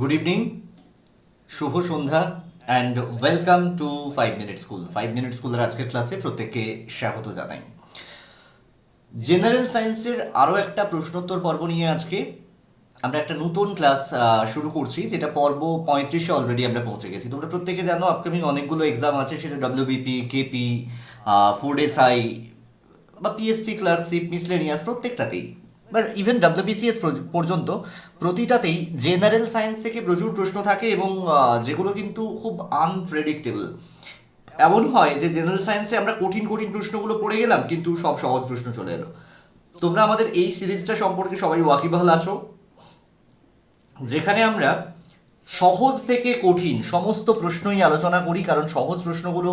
Good evening শুভ সন্ধ্যা and welcome to five minute school five minute স্কুলের আজকের ক্লাসে প্রত্যেককে স্বাগত জানাই। জেনারেল সায়েন্সের আরও একটা প্রশ্নোত্তর পর্ব নিয়ে আজকে আমরা একটা নতুন ক্লাস শুরু করছি, যেটা পর্ব পঁয়ত্রিশে অলরেডি আমরা পৌঁছে গেছি। তোমরা প্রত্যেকে জানো আপকামিং অনেকগুলো এক্সাম আছে, সেটা ডব্লিউবিপি কেপি ফুড এসআই বা পিএসসি ক্লার্কশিপ মিসলেনিয়াস প্রত্যেকটাতেই। বাট ইভেন ডাব্লিউবিসিএস পর্যন্ত প্রতিটাতেই জেনারেল সায়েন্স থেকে প্রচুর প্রশ্ন থাকে এবং যেগুলো কিন্তু খুব আনপ্রেডিক্টেবল এমন হয় যে জেনারেল সায়েন্সে আমরা কঠিন কঠিন প্রশ্নগুলো পড়ে গেলাম, কিন্তু সব সহজ প্রশ্ন চলে এলো। তোমরা আমাদের এই সিরিজটা সম্পর্কে সবাই ওয়াকিবহাল আছো? যেখানে আমরা সহজ থেকে কঠিন সমস্ত প্রশ্নই আলোচনা করি, কারণ সহজ প্রশ্নগুলো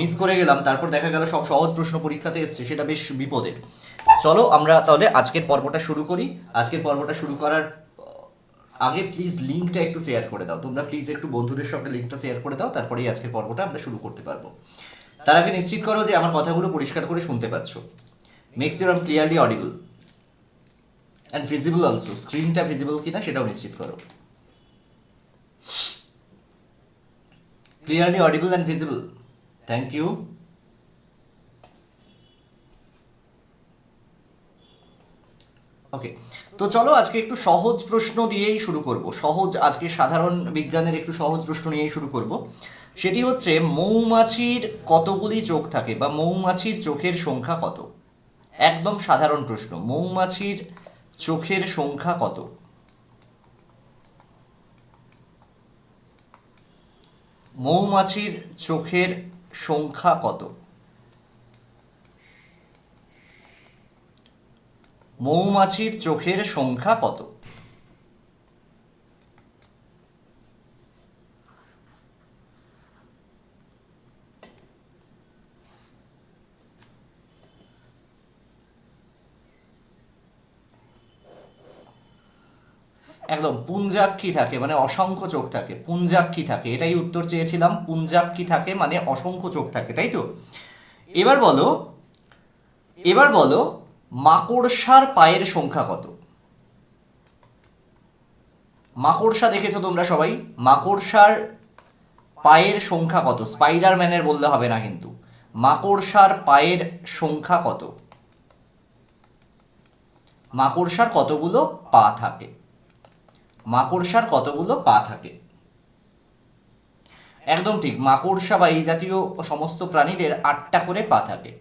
মিস করে গেলাম, তারপর দেখা গেল সব সহজ প্রশ্ন পরীক্ষাতে এসছে, সেটা বেশ বিপদের। চলো আমরা তাহলে আজকের পর্বটা শুরু করি। আজকের পর্বটা শুরু করার আগে প্লিজ লিঙ্কটা একটু শেয়ার করে দাও। তোমরা প্লিজ একটু বন্ধুদের সঙ্গে লিঙ্কটা শেয়ার করে দাও, তারপরেই আজকের পর্বটা আমরা শুরু করতে পারব। তার আগে নিশ্চিত করো যে আমার কথাগুলো পরিষ্কার করে শুনতে পাচ্ছ। Make sure clearly audible and visible also স্ক্রিনটা ভিজিবল কিনা সেটাও নিশ্চিত করো। Clearly audible and visible thank you okay তো চলো আজকে একটু সহজ প্রশ্ন দিয়েই শুরু করব। সহজ আজকে সাধারণ বিজ্ঞানের একটু সহজ প্রশ্ন নিয়েই শুরু করব। সেটি হচ্ছে, মৌমাছির কতগুলি চোখ থাকে বা মৌমাছির চোখের সংখ্যা কত? একদম সাধারণ প্রশ্ন, মৌমাছির চোখের সংখ্যা কত? মৌমাছির চোখের সংখ্যা কত? মৌমাছির চোখের সংখ্যা কত? একদম পুঞ্জাক্ষী থাকে? মানে অসংখ্য চোখ থাকে। পুঞ্জাক্ষী থাকে? এটাই উত্তর চেয়েছিলাম। পুঞ্জাক্ষী থাকে? মানে অসংখ্য চোখ থাকে, তাই তো? এবার বলো এবার বলো মাকড়সার পায়ের সংখ্যা কত? মাকড়সা দেখেছ তোমরা সবাই? মাকড়সার পায়ের সংখ্যা কত? স্পাইডারম্যানের বললে হবে না কিন্তু। মাকড়সার পায়ের সংখ্যা কত? মাকড়সার কতগুলো পা থাকে? মাকড়সার কতগুলো পা থাকে? একদম ঠিক, মাকড়সা বা এই জাতীয় সমস্ত প্রাণীদের আটটা করে পা থাকে।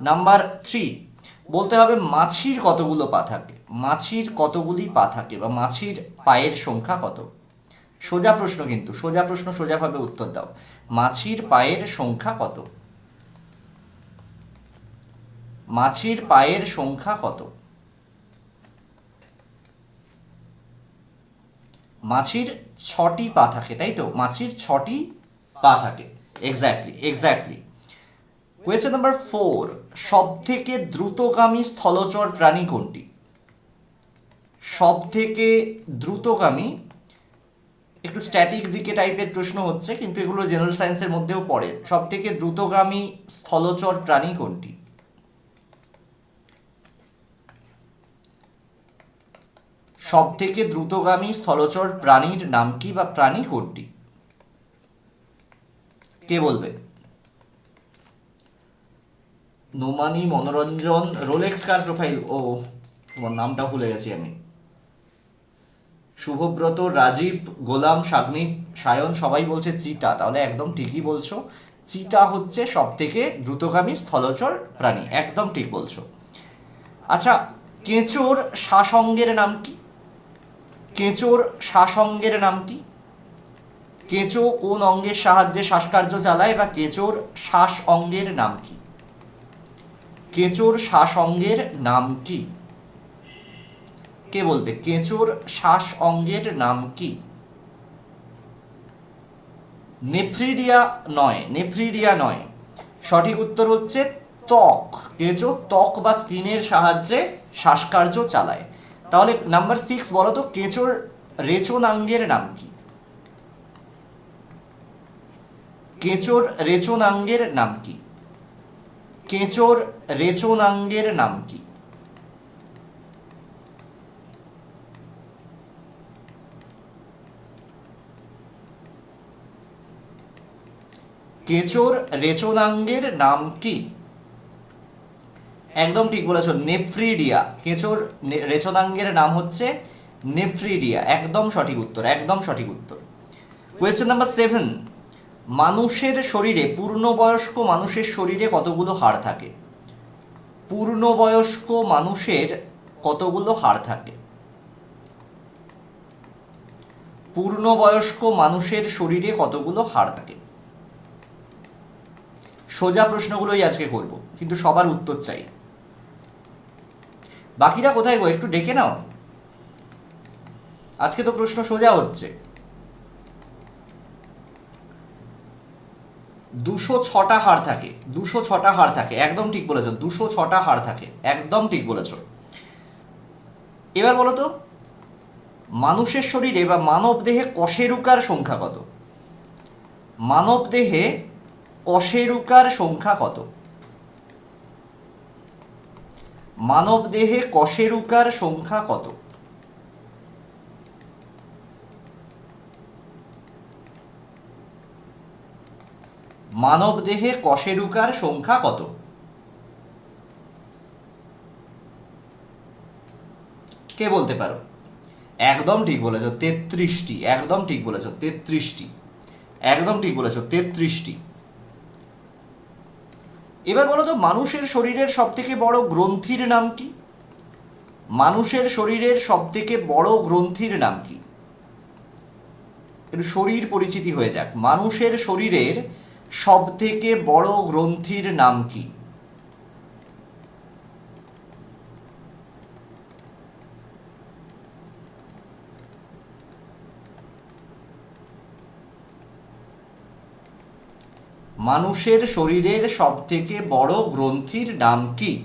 নাম্বার থ্রি বলতে হবে মাছির কতগুলো পা থাকে মাছির কতগুলি পা থাকে বা মাছির পায়ের সংখ্যা কত? সোজা প্রশ্ন কিন্তু, সোজা প্রশ্ন সোজাভাবে উত্তর দাও। মাছির পায়ের সংখ্যা কত? মাছির পায়ের সংখ্যা কত? মাছির ছটি পা থাকে তাই তো? মাছির ছটি পা থাকে exactly exactly question number four সব থেকে দ্রুতগামী স্থলচর প্রাণী কোনটি? সব থেকে দ্রুতগামী, একটু স্ট্যাটিক জিকে টাইপের প্রশ্ন হচ্ছে, কিন্তু এগুলো জেনারেল সায়েন্সের মধ্যেও পড়ে। সব থেকে দ্রুতগামী স্থলচর প্রাণী কোনটি? সব থেকে দ্রুতগামী স্থলচর প্রাণীর নাম কি বা প্রাণী কোনটি? কে বলবে? নোমানি মনোরঞ্জন রোলেক্স কার প্রোফাইল? ও, তোমার নামটা ভুলে গেছি আমি। শুভব্রত, রাজীব, গোলাম সাগ্নিক সায়ন, সবাই বলছে চিতা। তাহলে একদম ঠিকই বলছো। চিতা হচ্ছে সব থেকে দ্রুতগামী স্থলচর প্রাণী। একদম ঠিক বলছো। আচ্ছা কেঁচোর শাসঙ্গের নাম কি? কেঁচোর শ্বাসঙ্গের নাম কি? কেঁচো কোন অঙ্গের সাহায্যে শ্বাসকার্য চালায় বা কেঁচোর শ্বাস অঙ্গের নাম কি? কেঁচোর শ্বাস অঙ্গের নাম কি? কে বলবে? কেঁচোর শ্বাস অঙ্গের নাম কি? নেফ্রিডিয়া নয় নেফ্রিডিয়া নয়। সঠিক উত্তর হচ্ছে ত্বক। কেঁচো ত্বক বা স্কিনের সাহায্যে শ্বাসকার্য চালায়। তাহলে নাম্বার সিক্স বলো তো, কেঁচোর রেচনাঙ্গের নাম কি? কেঁচোর রেচনাঙ্গের নাম কি? কেঁচোর রেচনাঙ্গের নাম কি? কেঁচোর রেচনাঙ্গের নাম কি? একদম ঠিক বলেছ, নেফ্রিডিয়া। কেঁচোর রেচনাঙ্গের নাম হচ্ছে নেফ্রিডিয়া। একদম সঠিক উত্তর, একদম সঠিক উত্তর। কোয়েশ্চেন নাম্বার সেভেন মানুষের শরীরে, পূর্ণবয়স্ক মানুষের শরীরে কতগুলো হাড় থাকে? পূর্ণবয়স্ক মানুষের কতগুলো হাড় থাকে? পূর্ণবয়স্ক মানুষের শরীরে কতগুলো হাড় থাকে? সোজা প্রশ্নগুলোই আজকে করব, কিন্তু সবার উত্তর চাই। বাকিরা কোথায় গো? একটু ডেকে নাও। আজকে তো প্রশ্ন সোজা হচ্ছে। দুশো ছটা হার থাকে, দুশো ছটা হাড় থাকে, একদম ঠিক বলেছ, দুশো ছটা হার থাকে, একদম ঠিক বলেছ। এবার বলো তো, মানুষের শরীরে বা মানব দেহে কশেরুকার সংখ্যা কত? মানব দেহে কশেরুকার সংখ্যা কত? মানব দেহে কশেরুকার সংখ্যা কত? মানব দেহে কশেরুকার সংখ্যা কত? কে বলতে পারো? একদম ঠিক বলেছ, তেত্রিশটি, একদম ঠিক বলেছ, তেত্রিশটি, একদম ঠিক বলেছ, তেত্রিশটি। এবার বলো তো, মানুষের শরীরের সব থেকে বড় গ্রন্থির নাম কি? মানুষের শরীরের সব থেকে বড় গ্রন্থির নাম কি? একটু শরীর পরিচিতি হয়ে যাক। মানুষের শরীরের সব থেকে বড় গ্রন্থির নাম কি? মানুষের শরীরের সব থেকে বড় গ্রন্থির নাম কি?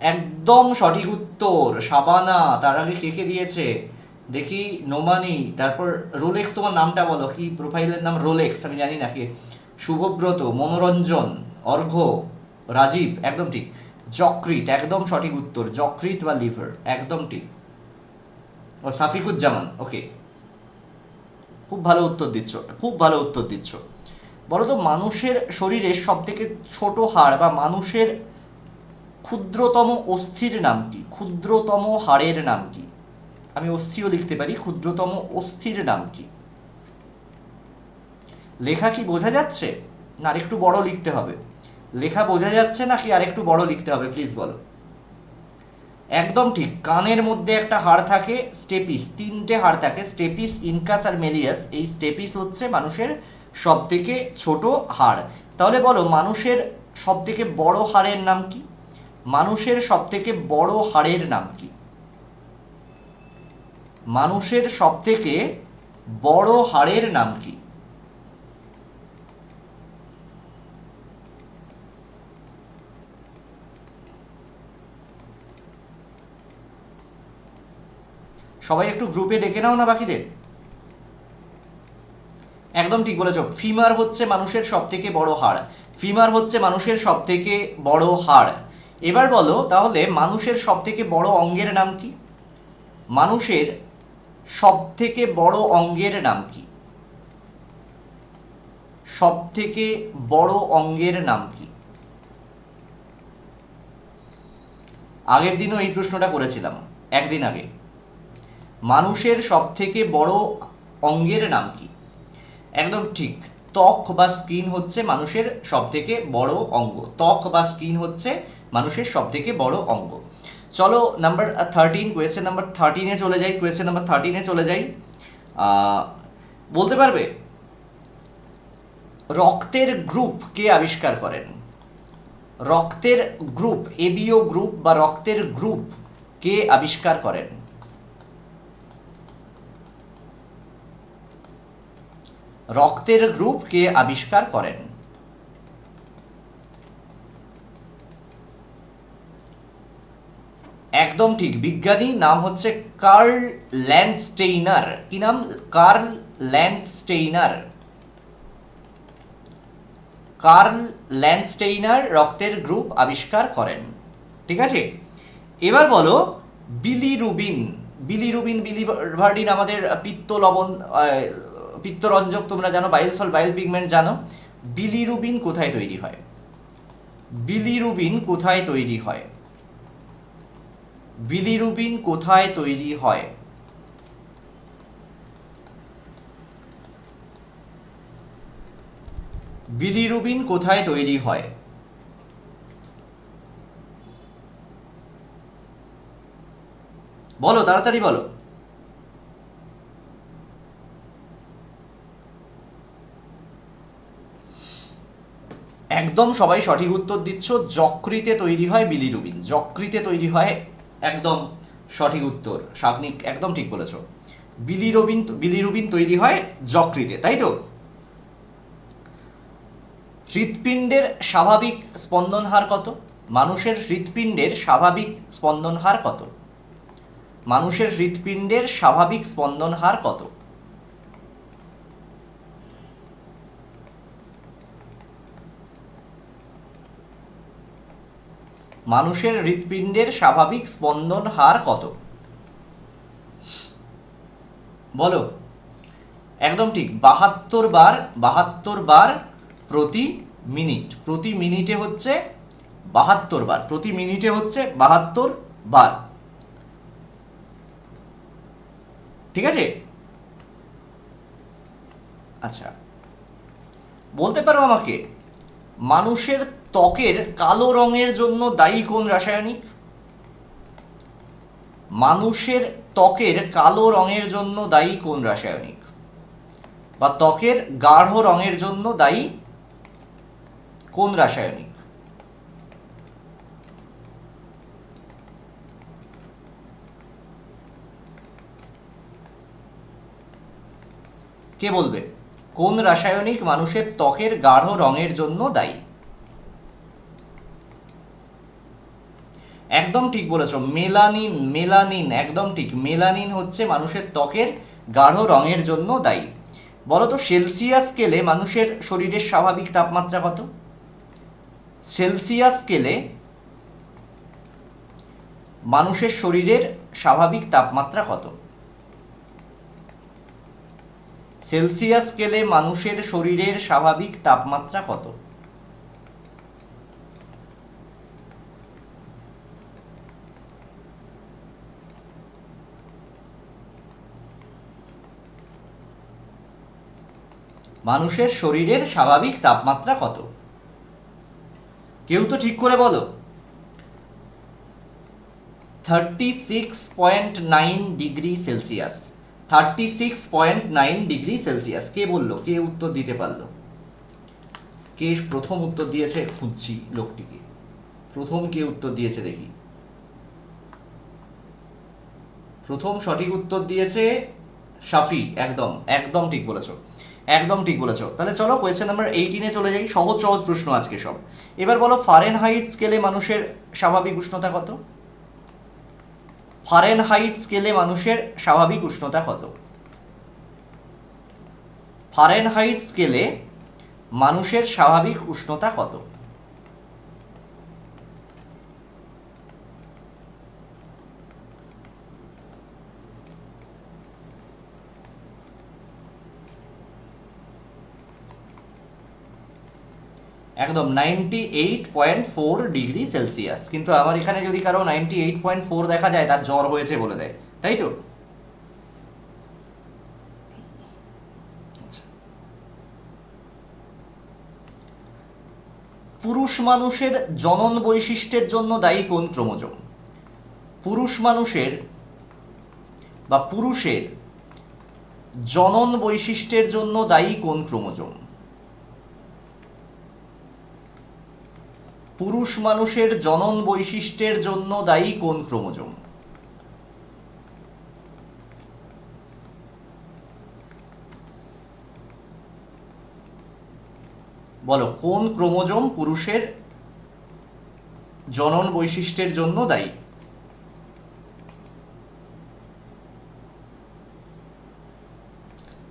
একদম সঠিক উত্তর, সাবানা। তার আগে কে কে দিয়েছে? দেখি, নোমানি, তারপর রোলেক্স, তোমার নামটা বলো। কি প্রোফাইলের নাম? রোলেক্স, আমি জানি না কি। শুভব্রত, মনোরঞ্জন, অর্ঘ্য, রাজীব, একদম ঠিক। যকৃত একদম সঠিক উত্তর। যকৃত বা লিভার, একদম ঠিক। ও সাফিকুজ্জামান, ওকে। খুব ভালো উত্তর দিচ্ছ, খুব ভালো উত্তর দিচ্ছ। বলো তো মানুষের শরীরে সব থেকে ছোট হাড় বা মানুষের ক্ষুদ্রতম অস্থির নাম কি? ক্ষুদ্রতম হাড়ের নাম কি? আমি অস্থিও লিখতে পারি, ক্ষুদ্রতম অস্থির নাম কি? লেখা কি বোঝা যাচ্ছে? না, আরেকটু বড় লিখতে হবে। লেখা বোঝা যাচ্ছে নাকি আরেকটু বড় লিখতে হবে? প্লিজ বলো। একদম ঠিক। কানের মধ্যে একটা হাড় থাকে, স্টেপিস। তিনটে হাড় থাকে, স্টেপিস, ইনকাস আর মেলিয়াস। এই স্টেপিস হচ্ছে মানুষের সব থেকে ছোট হাড়। তাহলে বলো, মানুষের সব থেকে বড় হাড়ের নাম কি? মানুষের সব থেকে বড় হাড়ের নাম কি? মানুষের সব থেকে বড় হাড়ের নাম কি? সবাই একটু গ্রুপে ডেকে নাও না বাকিদের? একদম ঠিক বলেছ। ফিমার হচ্ছে মানুষের সব থেকে বড় হাড়। ফিমার হচ্ছে মানুষের সব থেকে বড় হাড়। এবার বলো, তাহলে মানুষের সব থেকে বড় অঙ্গের নাম কি? মানুষের সব থেকে বড় অঙ্গের নাম কি? সব থেকে বড় অঙ্গের নাম কি? আগের দিনও এই প্রশ্নটা করেছিলাম, একদিন আগে। মানুষের সব থেকে বড় অঙ্গের নাম কি? একদম ঠিক। ত্বক বা স্কিন হচ্ছে মানুষের সব থেকে বড় অঙ্গ। ত্বক বা স্কিন হচ্ছে মানুষের সব থেকে বড় অঙ্গ। চলো নাম্বার থার্টিন কোয়েশ্চেন নাম্বার থার্টিনে চলে যাই কোয়েশ্চেন নাম্বার থার্টিনে চলে যাই। বলতে পারবে? রক্তের গ্রুপ কে আবিষ্কার করেন? রক্তের গ্রুপ এবিও গ্রুপ বা রক্তের গ্রুপ কে আবিষ্কার করেন? রক্তের গ্রুপ কে আবিষ্কার করেন। একদম ঠিক, বিজ্ঞানী নাম হচ্ছে কার্ল ল্যান্ডস্টেইনার। কি নাম? Karl Landsteiner. কার্ল ল্যান্ডস্টেইনার রক্তের গ্রুপ আবিষ্কার করেন। ঠিক আছে? এবার বলো বিলিরুবিন বিলিরুবিন বিলিভার্ডিন আমাদের পিত্ত লবণ পিত্তরঞ্জক তোমরা জানো বাইল সল বাইল পিগমেন্ট জানো। বিলিরুবিন কোথায় তৈরি হয়? বিলিরুবিন কোথায় তৈরি হয়? বিলিরুবিন কোথায় তৈরি হয়? বিলিরুবিন কোথায় তৈরি হয়? বলো, তাড়াতাড়ি বলো। একদম সবাই সঠিক উত্তর দিচ্ছ। যকৃতে তৈরি হয় বিলিরুবিন। যকৃতে তৈরি হয় একদম সঠিক উত্তর। শাকনিক একদম ঠিক বলেছ। বিলিরুবিন বিলিরুবিন তৈরি হয় যকৃতে, তাই তো? হৃৎপিণ্ডের স্বাভাবিক স্পন্দন হার কত? মানুষের হৃৎপিণ্ডের স্বাভাবিক স্পন্দন হার কত? মানুষের হৃৎপিণ্ডের স্বাভাবিক স্পন্দন হার কত? মানুষের হৃৎপিণ্ডের স্বাভাবিক স্পন্দন হার কত? বলো। একদম ঠিক, বাহাত্তর বার বাহাত্তর বার প্রতি মিনিট। প্রতি মিনিটে হচ্ছে বাহাত্তর বার, প্রতি মিনিটে হচ্ছে বাহাত্তর বার। ঠিক আছে? আচ্ছা বলতে পারো আমাকে, মানুষের ত্বকের কালো রঙের জন্য দায়ী কোন রাসায়নিক? মানুষের ত্বকের কালো রঙের জন্য দায়ী কোন রাসায়নিক? বা ত্বকের গাঢ় রঙের জন্য দায়ী কোন রাসায়নিক? কে বলবে? কোন রাসায়নিক মানুষের ত্বকের গাঢ় রঙের জন্য দায়ী? একদম ঠিক বলেছ। মেলানিন মেলানিন, একদম ঠিক। মেলানিন হচ্ছে মানুষের ত্বকের গাঢ় রঙের জন্য দায়ী। বলো তো সেলসিয়াস স্কেলে মানুষের শরীরের স্বাভাবিক তাপমাত্রা কত? সেলসিয়াস স্কেলে মানুষের শরীরের স্বাভাবিক তাপমাত্রা কত? সেলসিয়াস স্কেলে মানুষের শরীরের স্বাভাবিক তাপমাত্রা কত? মানুষের শরীরের স্বাভাবিক তাপমাত্রা কত? কেউ তো ঠিক করে বলো। Thirty six point nine degree Celsius. Thirty six point nine degree Celsius. কে বলল? কে উত্তর দিতে পারল? কে প্রথম উত্তর দিয়েছে? খুঁজছি লোকটিকে। প্রথম কে উত্তর দিয়েছে দেখি। প্রথম সঠিক উত্তর দিয়েছে শাফি। একদম একদম ঠিক বলেছ। একদম ঠিক বলেছ। তাহলে চলো কোয়েশ্চেন নাম্বার এইটিনে চলে যাই। সহজ সহজ প্রশ্ন আজকে সব। এবার বলো ফারেন হাইট স্কেলে মানুষের স্বাভাবিক উষ্ণতা কত? ফারেন হাইট স্কেলে মানুষের স্বাভাবিক উষ্ণতা কত? ফারেন হাইট স্কেলে মানুষের স্বাভাবিক উষ্ণতা কত? একদম ninety eight point four degree Celsius. কিন্তু আমার এখানে যদি কারও নাইনটি এইট পয়েন্ট ফোর দেখা যায়, তার জ্বর হয়েছে বলে দেয়। তাই তো? আচ্ছা। পুরুষ মানুষের জনন বৈশিষ্ট্যের জন্য দায়ী কোন ক্রোমোজোম? পুরুষ মানুষের বা পুরুষের জনন বৈশিষ্ট্যের জন্য দায়ী কোন ক্রোমোজোম? পুরুষ মানুষের জনন বৈশিষ্ট্যের জন্য দায়ী কোন ক্রোমোজোম? বলো, কোন ক্রোমোজোম পুরুষের জনন বৈশিষ্ট্যের জন্য দায়ী?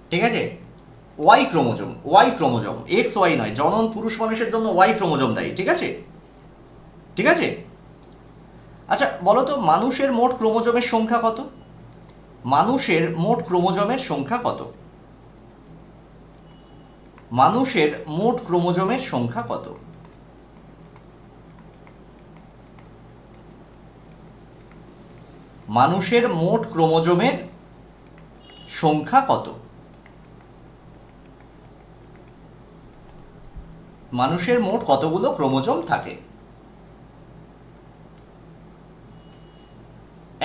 ঠিক আছে? Y chromosome Y chromosome, X Y নয়, জনন পুরুষ মানুষের জন্য ওয়াই ক্রোমোজোম দায়ী, ঠিক আছে? ঠিক আছে? আচ্ছা বলো তো মানুষের মোট ক্রোমোজোমের সংখ্যা কত? মানুষের মোট ক্রোমোজোমের সংখ্যা কত? মানুষের মোট ক্রোমোজোমের সংখ্যা কত? মানুষের মোট ক্রোমোজোমের সংখ্যা কত? মানুষের মোট কতগুলো ক্রোমোজোম থাকে?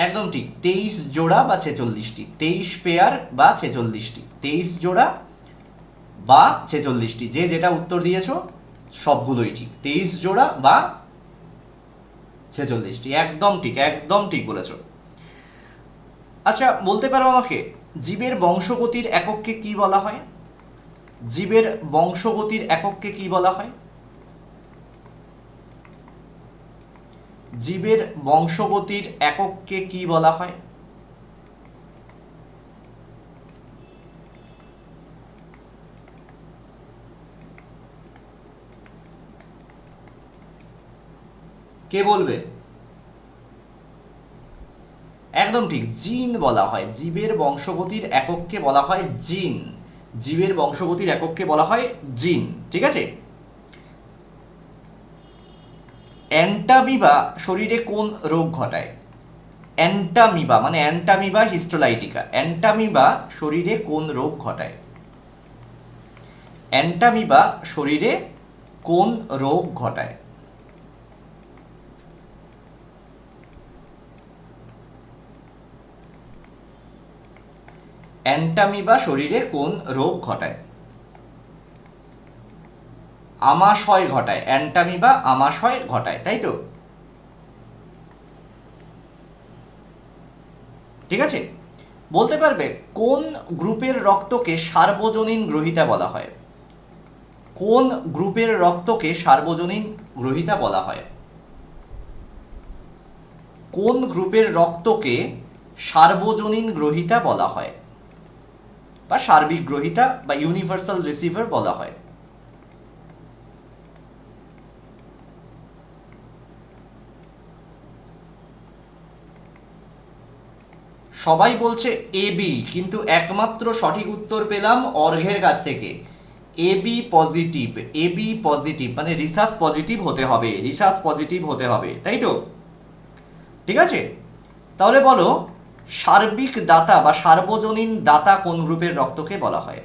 একদম ঠিক। তেইশ জোড়া বা ছেচল্লিশটি। তেইশ পেয়ার বা ছেচল্লিশটি। তেইশ জোড়া বা ছেচল্লিশটি। যে যেটা উত্তর দিয়েছ, সবগুলোই ঠিক। তেইশ জোড়া বা ছেচল্লিশটি। একদম ঠিক একদম ঠিক বলেছ। আচ্ছা বলতে পারো আমাকে, জীবের বংশগতির একককে কি বলা হয়? জীবের বংশগতির একককে কি বলা হয়? জীবের বংশগতির একককে কি বলা হয়? কে বলবে? একদম ঠিক, জিন বলা হয়। জীবের বংশগতির একককে বলা হয় জিন। জীবের বংশগতির একককে বলা হয় জিন, ঠিক আছে? অ্যান্টামিবা শরীরে কোন রোগ ঘটায়? অ্যান্টামিবা মানে অ্যান্টামিবা হিস্টোলাইটিকা। অ্যান্টামিবা শরীরে কোন রোগ ঘটায়? অ্যান্টামিবা শরীরে কোন রোগ ঘটায়? অ্যান্টামিবা শরীরে কোন রোগ ঘটায়? আমাশয় ঘটায় অ্যান্টামিবা আমাশয় ঘটায়, তাই তো? ঠিক আছে? বলতে পারবে, কোন গ্রুপের রক্তকে সার্বজনীন গ্রহিতা বলা হয়? কোন গ্রুপের রক্তকে সার্বজনীন গ্রহিতা বলা হয়? কোন গ্রুপের রক্তকে সার্বজনীন গ্রহিতা বলা হয়? বা সার্বিক গ্রহিতা বা ইউনিভার্সাল রিসিভার বলা হয়? সবাই বলছে এ বি, কিন্তু একমাত্র সঠিক উত্তর পেলাম অর্ঘের কাছ থেকে। A B positive, A B positive মানে রিসার্চ পজিটিভ হতে হবে, রিসার্চ পজিটিভ হতে হবে, তাই তো? ঠিক আছে? তাহলে বলো, সার্বিক দাতা বা সার্বজনীন দাতা কোন গ্রুপের রক্তকে বলা হয়?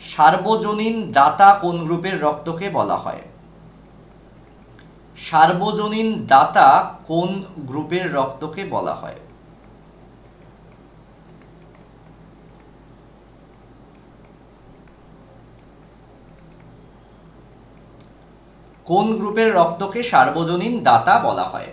সার্বজনীন দাতা কোন গ্রুপের রক্তকে বলা হয়? সার্বজনীন দাতা কোন গ্রুপের রক্তকে বলা হয়? কোন গ্রুপের রক্তকে সার্বজনীন দাতা বলা হয়?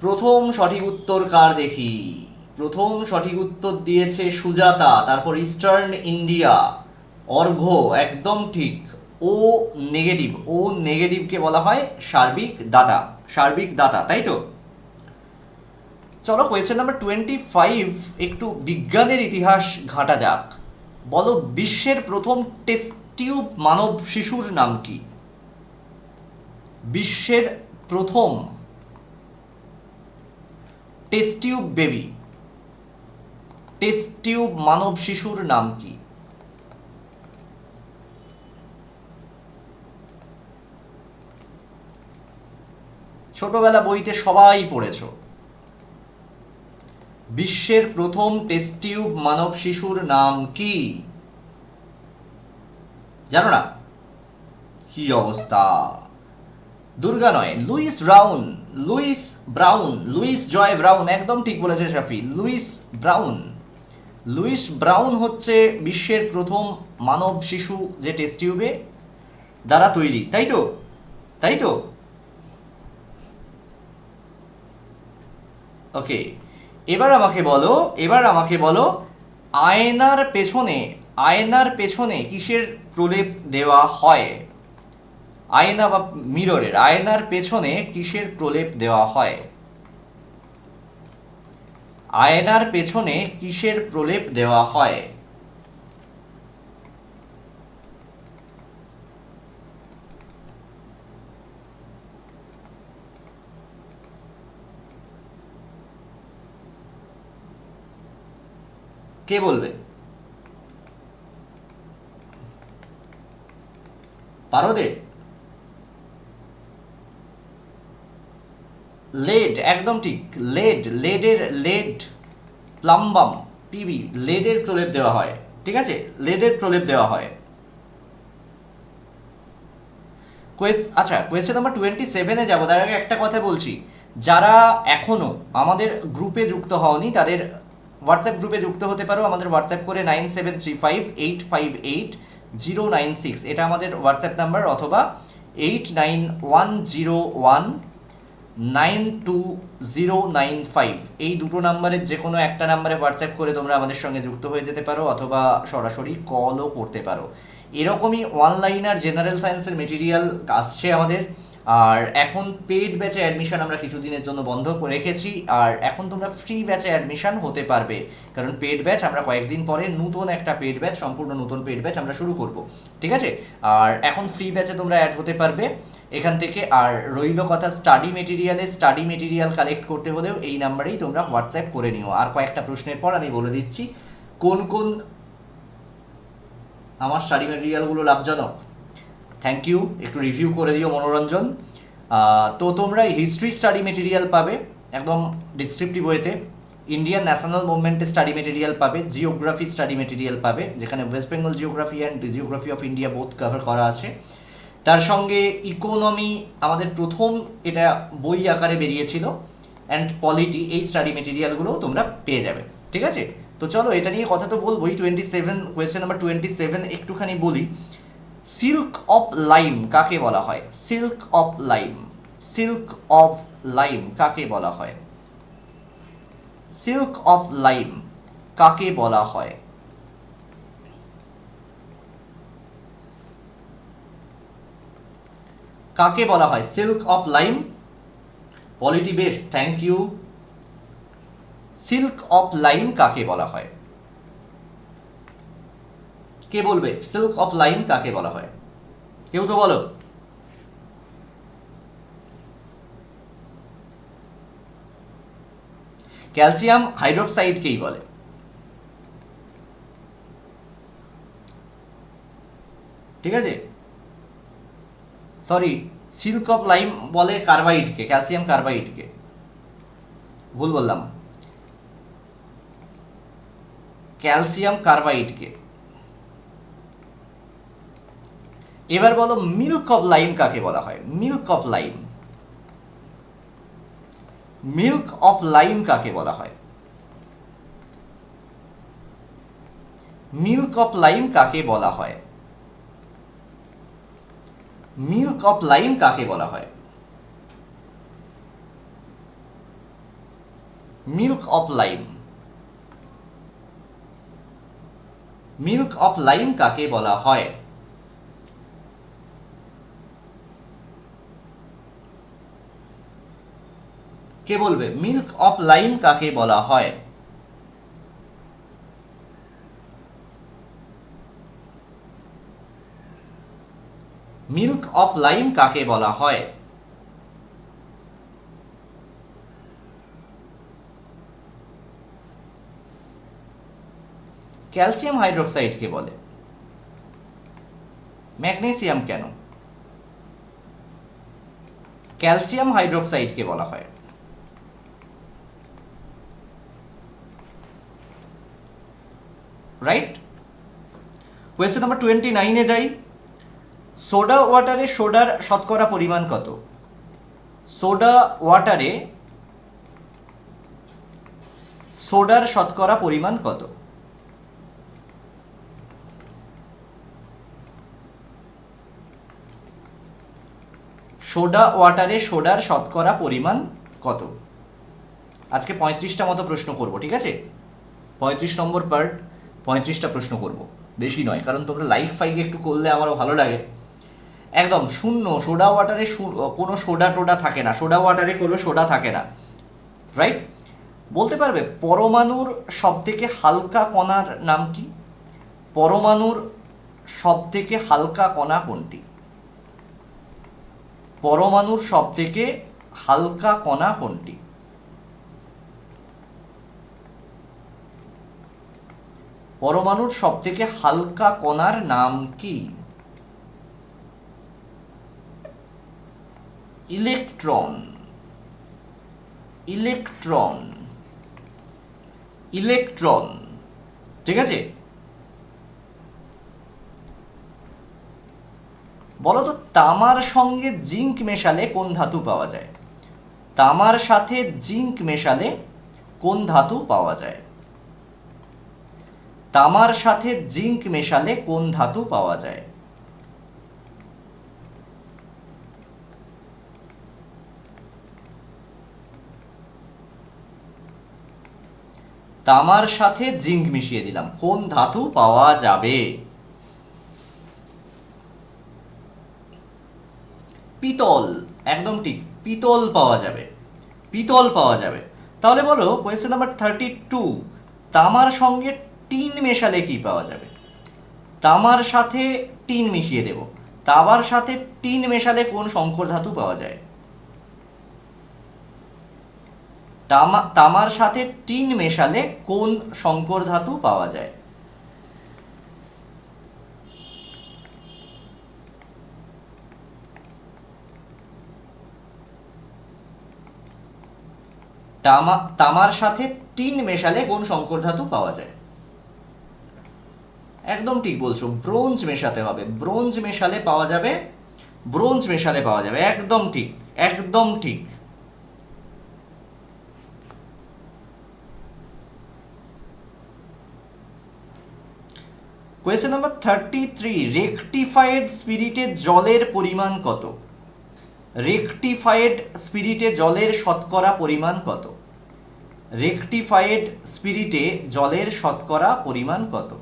প্রথম সঠিক উত্তর কার দেখি? প্রথম সঠিক উত্তর দিয়েছে সুজাতা, তারপর ইস্টার্ন ইন্ডিয়া। অর্ঘ, একদম ঠিক। ও নেগেটিভ, ও নেগেটিভকে বলা হয়? সার্বিক দাতা সার্বিক দাতা, তাই তো? চলো কোয়েশ্চেন নাম্বার টোয়েন্টি ফাইভ একটু বিজ্ঞানের ইতিহাস ঘাঁটা যাক। বলো বিশ্বের প্রথম টেস্ট টিউব মানব শিশুর নাম কি? বিশ্বের প্রথম test tube baby. Test tube মানব শিশুর নাম কি? ছোটবেলা বইতে সবাই পড়েছ। বিশ্বের প্রথম টেস্ট টিউব মানব শিশুর নাম কি? জানো না? কি অবস্থা? দুর্গা নয়, Louise Brown Louise Brown, Louise Joy Brown, একদম ঠিক বলেছে Shafi, Louise Brown. Louise Brown হচ্ছে বিশ্বের প্রথম মানব শিশু যে টেস্ট টিউবে দ্বারা তৈরি, তাই তো? তাই তো? ওকে এবার আমাকে বলো, এবার আমাকে বলো, আয়নার পেছনে আয়নার পেছনে কিসের প্রলেপ দেওয়া হয়? আয়না বা মিররের আয়নার পেছনে কিসের প্রলেপ দেওয়া হয়? আয়নার পেছনে কিসের প্রলেপ দেওয়া হয়? কে বলবে? পারদের লেড, একদম ঠিক, লেড, লেডের, লেড প্লাম্বাম পিবি, লেডের প্রলেপ দেওয়া হয়, ঠিক আছে? লেডের প্রলেপ দেওয়া হয়। আচ্ছা কোয়েশ্চেন নাম্বার টোয়েন্টি সেভেনে যাব, তার আগে একটা কথা বলছি। যারা এখনও আমাদের গ্রুপে যুক্ত হওনি, তাদের হোয়াটসঅ্যাপ গ্রুপে যুক্ত হতে পারো, আমাদের হোয়াটসঅ্যাপ করে nine seven three five eight five eight zero nine six. এটা আমাদের হোয়াটসঅ্যাপ নাম্বার অথবা eight nine one zero one nine two zero nine five. এই দুটো নাম্বারের যে কোনো একটা নাম্বারে হোয়াটসঅ্যাপ করে তোমরা আমাদের সঙ্গে যুক্ত হয়ে যেতে পারো অথবা সরাসরি কলও করতে পারো। এরকমই অনলাইন আর জেনারেল সায়েন্সের মেটেরিয়াল আসছে আমাদের। আর এখন পেড ব্যাচে অ্যাডমিশন আমরা কিছুদিনের জন্য বন্ধ করে রেখেছি। আর এখন তোমরা ফ্রি ব্যাচে অ্যাডমিশন হতে পারবে। কারণ পেড ব্যাচ আমরা কয়েকদিন পরে নতুন একটা পেড ব্যাচ সম্পূর্ণ নতুন পেড ব্যাচ আমরা শুরু করব। ঠিক আছে? আর এখন ফ্রি ব্যাচে তোমরা অ্যাড হতে পারবে। এখান থেকে আর রইল কথা স্টাডি মেটেরিয়ালে স্টাডি মেটেরিয়াল কালেক্ট করতে হলেও এই নাম্বারেই তোমরা হোয়াটসঅ্যাপ করে নিও। আর কয়েকটা প্রশ্নের পর আমি বলে দিচ্ছি, কোন কোন আমার স্টাডি মেটেরিয়ালগুলো লাভজনক? থ্যাংক ইউ একটু রিভিউ করে দিও মনোরঞ্জন। তো তোমরা হিস্ট্রি স্টাডি মেটেরিয়াল পাবে একদম ডিসক্রিপটিভ ওয়েতে ইন্ডিয়ান ন্যাশনাল মুভমেন্টের স্টাডি মেটেরিয়াল পাবে জিওগ্রাফি স্টাডি মেটেরিয়াল পাবে, যেখানে West Bengal geography and geography of India both cover করা আছে। তার সঙ্গে ইকোনমি আমাদের প্রথম এটা বই আকারে বেরিয়েছিল অ্যান্ড পলিটি এই স্টাডি মেটেরিয়ালগুলোও তোমরা পেয়ে যাবে। ঠিক আছে? তো চলো এটা নিয়ে কথা তো বলবোই। Twenty seven question number twenty seven একটুখানি বলি। সিল্ক অফ লাইম কাকে বলা হয়? Silk of lime silk of lime কাকে বলা হয়? সিল্ক অফ লাইম কাকে বলা হয়? কাকে বলা হয়? Silk of lime polity best thank you silk of lime কাকে বলা হয়? কে বলবে? সিল্ক অফ লাইম কাকে বলা হয়? কেউ তো বলো। ক্যালসিয়াম হাইড্রোক্সাইডকেই বলে? ঠিক আছে? সরি সিল্ক অফ লাইম বলে কার্বাইডকে ক্যালসিয়াম কার্বাইডকে ভুল বললাম। ক্যালসিয়াম কার্বাইডকে এবার বলো মিল্ক অফ লাইম কাকে বলা হয়? Milk of lime milk of lime কাকে বলা হয়? মিল্ক অফ লাইম কাকে বলা হয়? মিল্ক অফ লাইম কাকে বলা হয়? Milk of lime milk of lime কাকে বলা হয়? কে বলবে? মিল্ক অফ লাইম কাকে বলা হয়? মিল্ক অফ লাইম কাকে বলা হয়? ক্যালসিয়াম হাইড্রোক্সাইডকে বলে? ম্যাগনেসিয়াম কেন? ক্যালসিয়াম হাইড্রোক্সাইডকে বলা হয়? রাইট কোয়েশ্চেন নাম্বার টোয়েন্টি নাইনে যাই। সোডা ওয়াটারে সোডার শতকরা পরিমাণ কত? সোডা ওয়াটারে সোডার শতকরা পরিমাণ কত? সোডা ওয়াটারে সোডার শতকরা পরিমাণ কত? আজকে পঁয়ত্রিশটা মতো প্রশ্ন করব, ঠিক আছে? পঁয়ত্রিশ নম্বর পার্ট পঁয়ত্রিশটা প্রশ্ন করব। বেশি নয়, কারণ তোমরা লাইক ফাইক একটু করলে আমারও ভালো লাগে। একদম শূন্য, সোডা ওয়াটারে কোনো সোডা টোডা থাকে না, সোডা ওয়াটারে কোনো সোডা থাকে না। রাইট বলতে পারবে, পরমাণুর সব থেকে হালকা কণার নাম কি? পরমাণুর সব থেকে হালকা কণা কোনটি? পরমাণুর সব থেকে হালকা কণা কোনটি? পরমাণুর সব থেকে হালকা কণার নাম কি? ইলেকট্রন। ইলেকট্রন। ইলেকট্রন। ঠিক আছে? বলো তো তামার সঙ্গে জিঙ্ক মেশালে কোন ধাতু পাওয়া যায়? তামার সাথে জিঙ্ক মেশালে কোন ধাতু পাওয়া যায়? তামার সাথে জিঙ্ক মেশালে কোন ধাতু পাওয়া যায়? তামার সাথে জিঙ্ক মিশিয়ে দিলাম, কোন ধাতু পাওয়া যাবে? পিতল, একদম ঠিক, পিতল পাওয়া যাবে, পিতল পাওয়া যাবে। তাহলে বলো কোয়েশ্চেন নাম্বার থার্টি টু তামার সঙ্গে টিন মেশালে কি পাওয়া যাবে? তামার সাথে টিন মিশিয়ে দেব। তামার সাথে টিন মেশালে কোন সংকর ধাতু পাওয়া যায়? তামা তামার সাথে টিন মেশালে কোন সংকর ধাতু পাওয়া যায়? তামা তামার সাথে টিন মেশালে কোন সংকর ধাতু পাওয়া যায়? একদম ঠিক বলছো। ব্রোঞ্জ মেশাতে হবে। ব্রোঞ্জ মেশালে পাওয়া যাবে? ব্রোঞ্জ মেশালে পাওয়া যাবে। একদম ঠিক। একদম ঠিক। Question number thirty three rectified স্পিরিটে জলের পরিমাণ কত? রেকটিফাইড স্পিরিটে জলের শতকরা পরিমাণ কত? রেকটিফাইড স্পিরিটে জলের শতকরা পরিমাণ কত?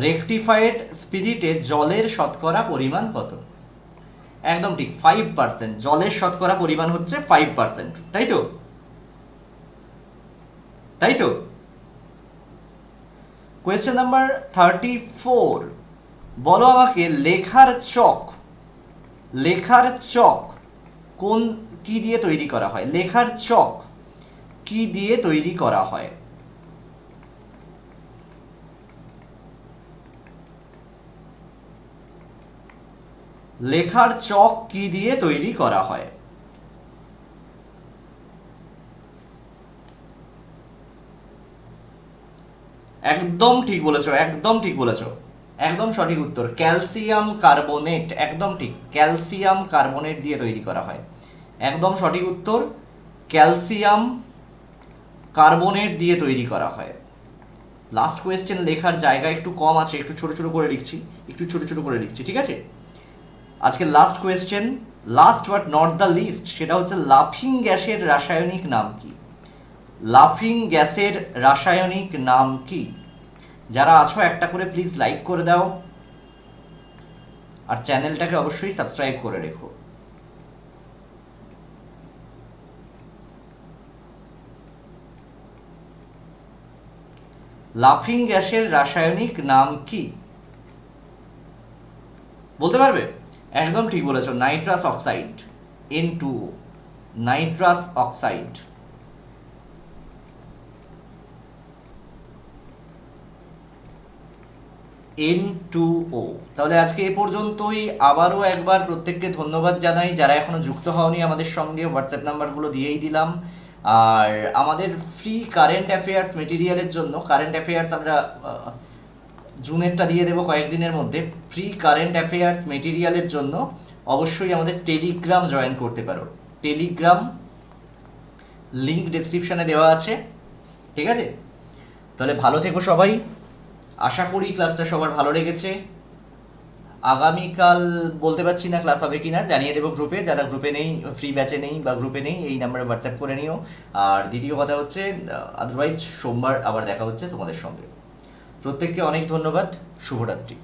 রেকটিফাইড স্পিরিটে জলের শতকরা পরিমাণ কত? একদম ঠিক ফাইভ পার্সেন্ট জলের শতকরা পরিমাণ হচ্ছে ফাইভ পার্সেন্ট তাই তো? তাই তো? কোয়েশ্চেন নাম্বার থার্টি ফোর বলো আমাকে, লেখার চক লেখার চক কোন, কি দিয়ে তৈরি করা হয়? লেখার চক কি দিয়ে তৈরি করা হয়? লেখার চক কি দিয়ে তৈরি করা হয়? একদম ঠিক বলেছ, একদম ঠিক বলেছ। একদম সঠিক উত্তর, ক্যালসিয়াম কার্বনেট, একদম ঠিক। ক্যালসিয়াম কার্বনেট দিয়ে তৈরি করা হয়। একদম সঠিক উত্তর, ক্যালসিয়াম কার্বনেট দিয়ে তৈরি করা হয়। লাস্ট কোয়েশ্চেন লেখার জায়গা একটু কম আছে, একটু ছোট ছোট করে লিখছি, একটু ছোট ছোট করে লিখছি, ঠিক আছে? আজকে last question last but not the least সেটা হচ্ছে লাফিং গ্যাসের রাসায়নিক নাম কি? লাফিং গ্যাসের রাসায়নিক নাম কি? যারা আছো একটা করে প্লিজ লাইক করে দাও। আর চ্যানেলটাকে অবশ্যই সাবস্ক্রাইব করে রেখো। লাফিং গ্যাসের রাসায়নিক নাম কি? বলতে পারবে? একদম ঠিক বলেছ nitrous oxide N two nitrous oxide N two O তাহলে আজকে এ পর্যন্তই, আবারও একবার প্রত্যেককে ধন্যবাদ জানাই, যারা এখনও যুক্ত হওনি আমাদের সঙ্গে হোয়াটসঅ্যাপ নাম্বারগুলো দিয়েই দিলাম। আর আমাদের ফ্রি কারেন্ট অ্যাফেয়ার্স মেটেরিয়ালের জন্য কারেন্ট অ্যাফেয়ার্স আমরা জুনেরটা দিয়ে দেবো কয়েকদিনের মধ্যে। ফ্রি কারেন্ট অ্যাফেয়ার্স মেটেরিয়ালের জন্য অবশ্যই আমাদের টেলিগ্রাম জয়েন করতে পারো। টেলিগ্রাম লিঙ্ক ডেসক্রিপশানে দেওয়া আছে। ঠিক আছে? তাহলে ভালো থেকো সবাই। আশা করি ক্লাসটা সবার ভালো লেগেছে। আগামীকাল বলতে পারছি না ক্লাস হবে কি না জানিয়ে দেবো গ্রুপে যারা গ্রুপে নেই ফ্রি ব্যাচে নেই বা গ্রুপে নেই, এই নাম্বারে হোয়াটসঅ্যাপ করে নিও। আর দ্বিতীয় কথা হচ্ছে আদারওয়াইজ সোমবার আবার দেখা হচ্ছে তোমাদের সঙ্গে। প্রত্যেককে অনেক ধন্যবাদ শুভরাত্রি।